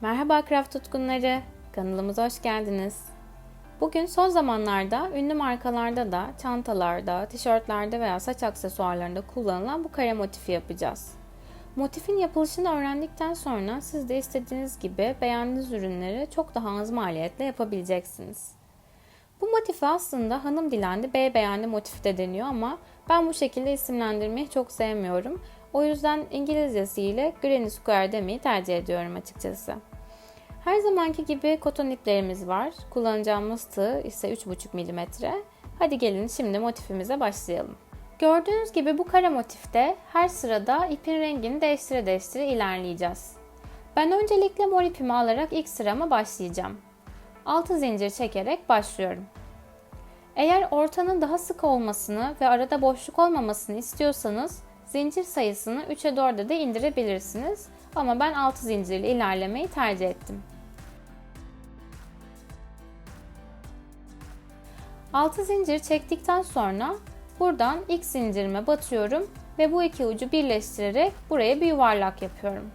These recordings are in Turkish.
Merhaba craft tutkunları, kanalımıza hoş geldiniz. Bugün son zamanlarda ünlü markalarda da çantalarda, tişörtlerde veya saç aksesuarlarında kullanılan bu kare motifi yapacağız. Motifin yapılışını öğrendikten sonra siz de istediğiniz gibi beğendiğiniz ürünleri çok daha az maliyetle yapabileceksiniz. Bu motifi aslında hanım dilendi, bey beğendi motifi de deniyor ama ben bu şekilde isimlendirmeyi çok sevmiyorum. O yüzden İngilizcesiyle Granny Square demeyi tercih ediyorum açıkçası. Her zamanki gibi koton iplerimiz var. Kullanacağımız tığ ise 3,5 mm. Hadi gelin şimdi motifimize başlayalım. Gördüğünüz gibi bu kare motifte her sırada ipin rengini değiştire değiştire ilerleyeceğiz. Ben öncelikle mor ipimi alarak ilk sırama başlayacağım. 6 zincir çekerek başlıyorum. Eğer ortanın daha sık olmasını ve arada boşluk olmamasını istiyorsanız zincir sayısını 3'e 4'e de indirebilirsiniz. Ama ben 6 zincirle ilerlemeyi tercih ettim. 6 zincir çektikten sonra buradan ilk zincirime batıyorum ve bu iki ucu birleştirerek buraya bir yuvarlak yapıyorum.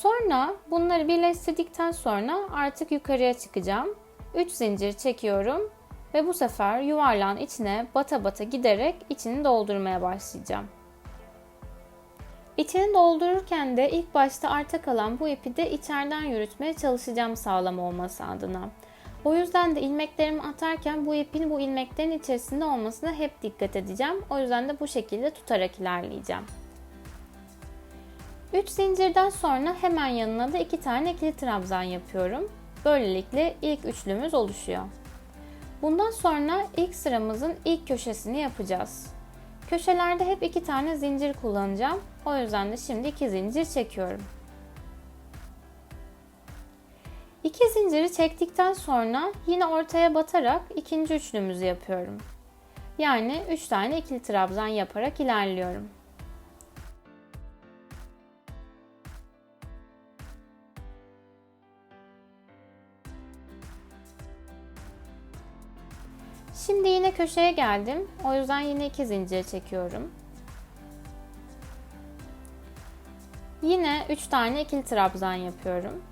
Sonra bunları birleştirdikten sonra artık yukarıya çıkacağım. 3 zincir çekiyorum ve bu sefer yuvarlağın içine bata bata giderek içini doldurmaya başlayacağım. İçini doldururken de ilk başta arta kalan bu ipi de içeriden yürütmeye çalışacağım sağlam olması adına. O yüzden de ilmeklerimi atarken bu ipin bu ilmeklerin içerisinde olmasına hep dikkat edeceğim. O yüzden de bu şekilde tutarak ilerleyeceğim. 3 zincirden sonra hemen yanına da 2 tane ikili trabzan yapıyorum. Böylelikle ilk üçlümüz oluşuyor. Bundan sonra ilk sıramızın ilk köşesini yapacağız. Köşelerde hep 2 tane zincir kullanacağım. O yüzden de şimdi 2 zincir çekiyorum. 2 zinciri çektikten sonra yine ortaya batarak ikinci üçlümüzü yapıyorum. Yani 3 tane ikili trabzan yaparak ilerliyorum. Şimdi yine köşeye geldim. O yüzden yine iki zincir çekiyorum. Yine 3 tane ikili trabzan yapıyorum.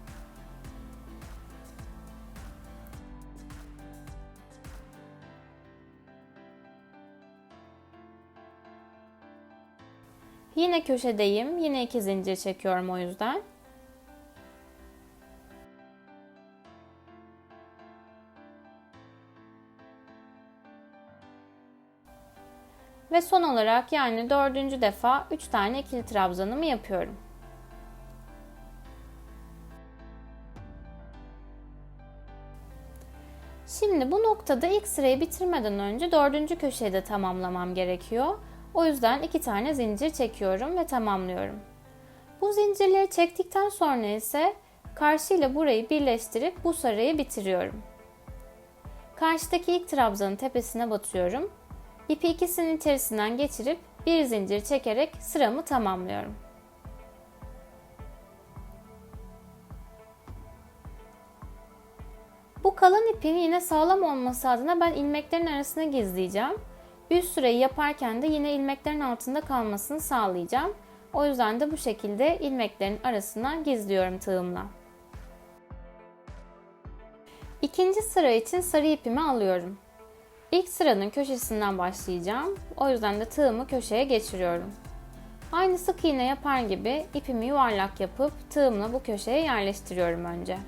Yine köşedeyim. Yine iki zincir çekiyorum o yüzden. Ve son olarak yani dördüncü defa 3 tane ikili trabzanımı yapıyorum. Şimdi bu noktada ilk sırayı bitirmeden önce dördüncü köşeyi de tamamlamam gerekiyor. O yüzden iki tane zincir çekiyorum ve tamamlıyorum. Bu zincirleri çektikten sonra ise karşıyla burayı birleştirip bu sırayı bitiriyorum. Karşıdaki ilk trabzanın tepesine batıyorum İpi ikisinin içerisinden geçirip bir zincir çekerek sıramı tamamlıyorum. Bu kalın ipin yine sağlam olması adına ben ilmeklerin arasına gizleyeceğim. Üst süreyi yaparken de yine ilmeklerin altında kalmasını sağlayacağım. O yüzden de bu şekilde ilmeklerin arasına gizliyorum tığımla. İkinci sıra için sarı ipimi alıyorum. İlk sıranın köşesinden başlayacağım. O yüzden de tığımı köşeye geçiriyorum. Aynı sık iğne yapar gibi ipimi yuvarlak yapıp tığımla bu köşeye yerleştiriyorum önce.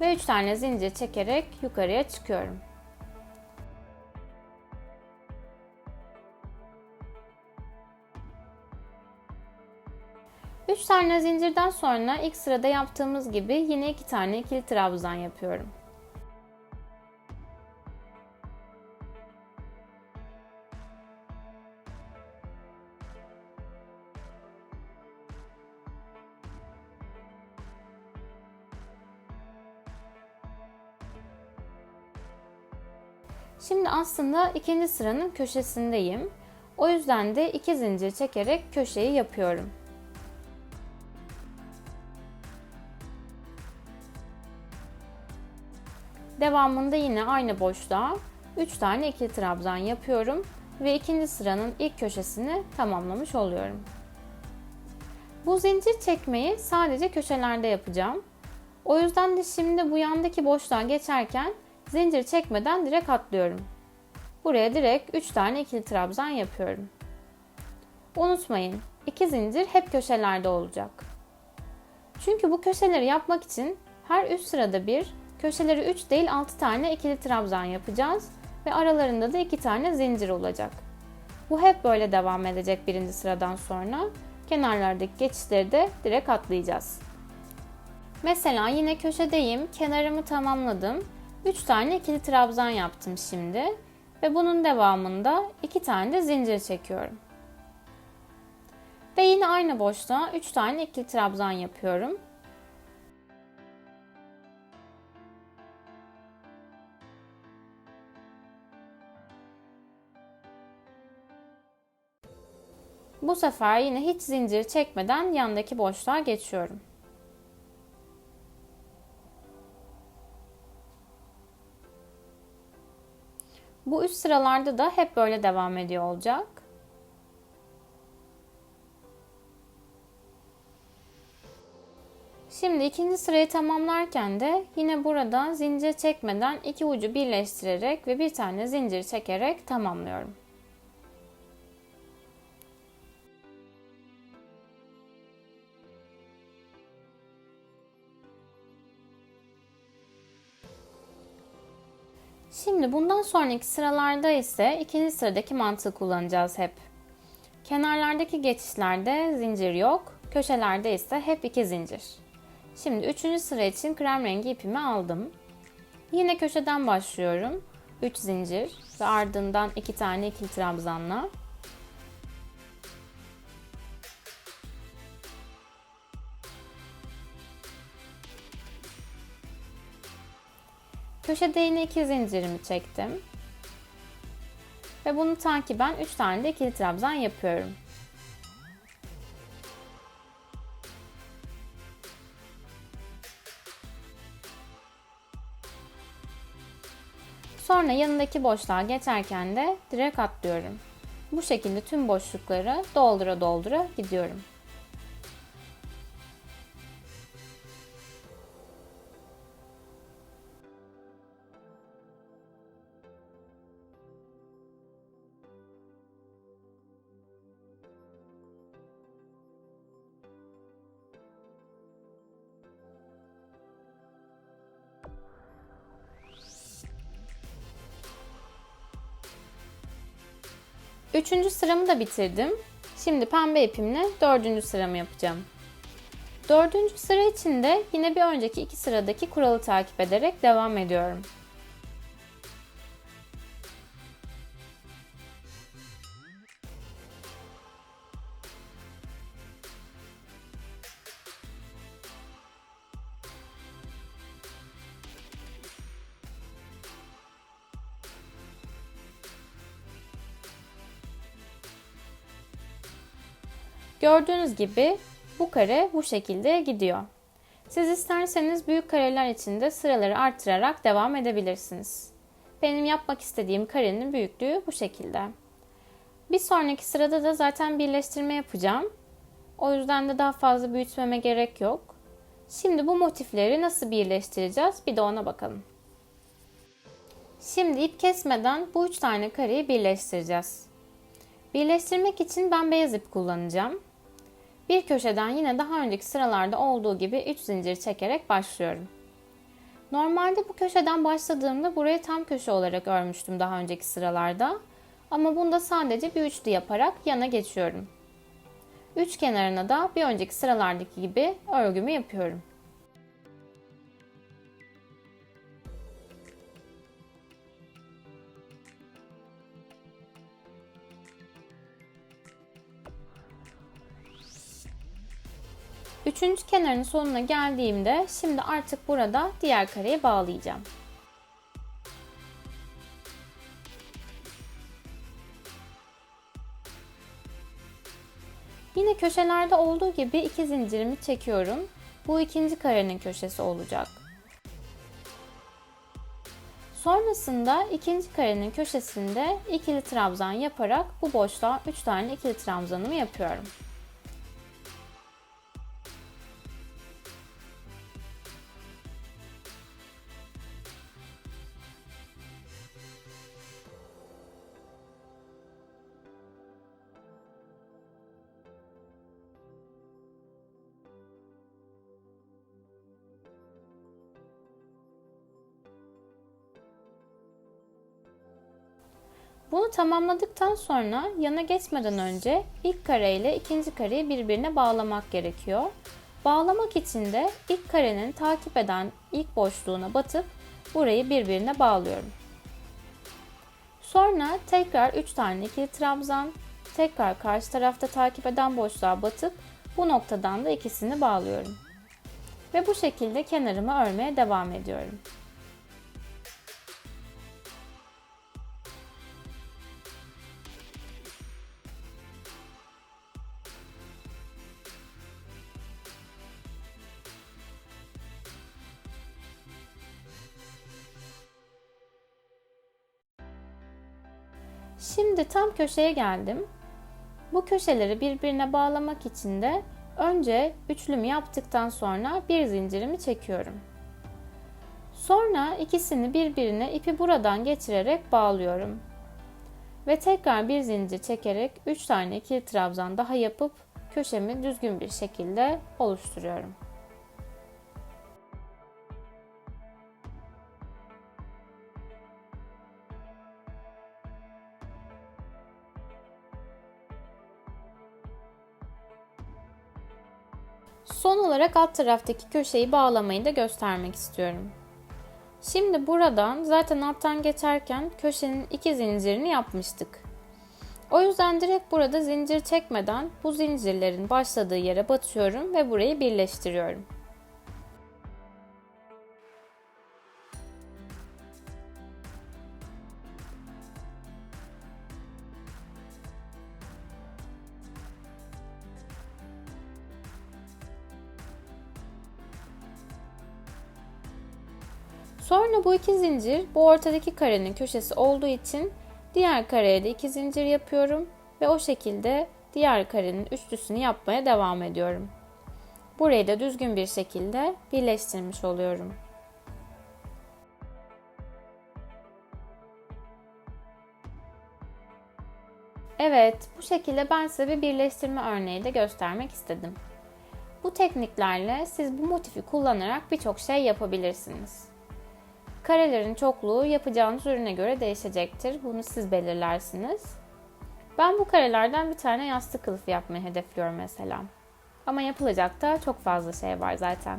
Ve 3 tane zincir çekerek yukarıya çıkıyorum. 3 tane zincirden sonra ilk sırada yaptığımız gibi yine 2 tane ikili trabzan yapıyorum. Şimdi aslında ikinci sıranın köşesindeyim. O yüzden de iki zincir çekerek köşeyi yapıyorum. Devamında yine aynı boşluğa 3 tane ikili trabzan yapıyorum ve ikinci sıranın ilk köşesini tamamlamış oluyorum. Bu zincir çekmeyi sadece köşelerde yapacağım. O yüzden de şimdi bu yandaki boşluğa geçerken zincir çekmeden direkt atlıyorum. Buraya direkt 3 tane ikili trabzan yapıyorum. Unutmayın, iki zincir hep köşelerde olacak. Çünkü bu köşeleri yapmak için her üst sırada bir, köşeleri 3 değil 6 tane ikili trabzan yapacağız ve aralarında da 2 tane zincir olacak. Bu hep böyle devam edecek birinci sıradan sonra. Kenarlardaki geçişleri de direkt atlayacağız. Mesela yine köşedeyim, kenarımı tamamladım. 3 tane ikili trabzan yaptım şimdi ve bunun devamında 2 tane de zincir çekiyorum. Ve yine aynı boşluğa 3 tane ikili trabzan yapıyorum. Bu sefer yine hiç zincir çekmeden yandaki boşluğa geçiyorum. Bu üst sıralarda da hep böyle devam ediyor olacak. Şimdi ikinci sırayı tamamlarken de yine burada zincir çekmeden iki ucu birleştirerek ve bir tane zincir çekerek tamamlıyorum. Şimdi bundan sonraki sıralarda ise ikinci sıradaki mantığı kullanacağız hep. Kenarlardaki geçişlerde zincir yok, köşelerde ise hep iki zincir. Şimdi üçüncü sıra için krem rengi ipimi aldım. Yine köşeden başlıyorum. 3 zincir ve ardından 2 tane ikili trabzanla. Köşede yine 2 zincirimi çektim. Ve bunu takiben 3 tane de ikili trabzan yapıyorum. Sonra yanındaki boşluğa geçerken de direkt atlıyorum. Bu şekilde tüm boşlukları doldura doldura gidiyorum. Üçüncü sıramı da bitirdim. Şimdi pembe ipimle dördüncü sıramı yapacağım. Dördüncü sıra için de yine bir önceki iki sıradaki kuralı takip ederek devam ediyorum. Gördüğünüz gibi bu kare bu şekilde gidiyor. Siz isterseniz büyük kareler için de sıraları artırarak devam edebilirsiniz. Benim yapmak istediğim karenin büyüklüğü bu şekilde. Bir sonraki sırada da zaten birleştirme yapacağım. O yüzden de daha fazla büyütmeme gerek yok. Şimdi bu motifleri nasıl birleştireceğiz bir de ona bakalım. Şimdi ip kesmeden bu üç tane kareyi birleştireceğiz. Birleştirmek için ben beyaz ip kullanacağım. Bir köşeden yine daha önceki sıralarda olduğu gibi 3 zincir çekerek başlıyorum. Normalde bu köşeden başladığımda burayı tam köşe olarak örmüştüm daha önceki sıralarda. Ama bunda sadece bir üçlü yaparak yana geçiyorum. Üç kenarına da bir önceki sıralardaki gibi örgümü yapıyorum. Üçüncü kenarın sonuna geldiğimde şimdi artık burada diğer kareyi bağlayacağım. Yine köşelerde olduğu gibi iki zincirimi çekiyorum. Bu ikinci karenin köşesi olacak. Sonrasında ikinci karenin köşesinde ikili trabzan yaparak bu boşluğa 3 tane ikili trabzanımı yapıyorum. Bunu tamamladıktan sonra yana geçmeden önce ilk kare ile ikinci kareyi birbirine bağlamak gerekiyor. Bağlamak için de ilk karenin takip eden ilk boşluğuna batıp burayı birbirine bağlıyorum. Sonra tekrar 3 tane ikili trabzan, tekrar karşı tarafta takip eden boşluğa batıp bu noktadan da ikisini bağlıyorum. Ve bu şekilde kenarımı örmeye devam ediyorum. Şimdi tam köşeye geldim. Bu köşeleri birbirine bağlamak için de önce üçlümü yaptıktan sonra bir zincirimi çekiyorum. Sonra ikisini birbirine ipi buradan geçirerek bağlıyorum. Ve tekrar bir zincir çekerek 3 tane ikili trabzan daha yapıp köşemi düzgün bir şekilde oluşturuyorum. Son olarak alt taraftaki köşeyi bağlamayı da göstermek istiyorum. Şimdi buradan zaten alttan geçerken köşenin iki zincirini yapmıştık. O yüzden direkt burada zincir çekmeden bu zincirlerin başladığı yere batıyorum ve burayı birleştiriyorum. Bu iki zincir bu ortadaki karenin köşesi olduğu için diğer kareye de iki zincir yapıyorum ve o şekilde diğer karenin üçlüsünü yapmaya devam ediyorum. Burayı da düzgün bir şekilde birleştirmiş oluyorum. Evet, bu şekilde ben size bir birleştirme örneği de göstermek istedim. Bu tekniklerle siz bu motifi kullanarak birçok şey yapabilirsiniz. Karelerin çokluğu yapacağınız ürüne göre değişecektir. Bunu siz belirlersiniz. Ben bu karelerden bir tane yastık kılıfı yapmayı hedefliyorum mesela. Ama yapılacak da çok fazla şey var zaten.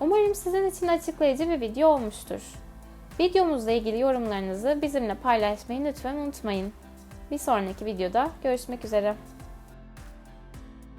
Umarım sizin için açıklayıcı bir video olmuştur. Videomuzla ilgili yorumlarınızı bizimle paylaşmayı lütfen unutmayın. Bir sonraki videoda görüşmek üzere.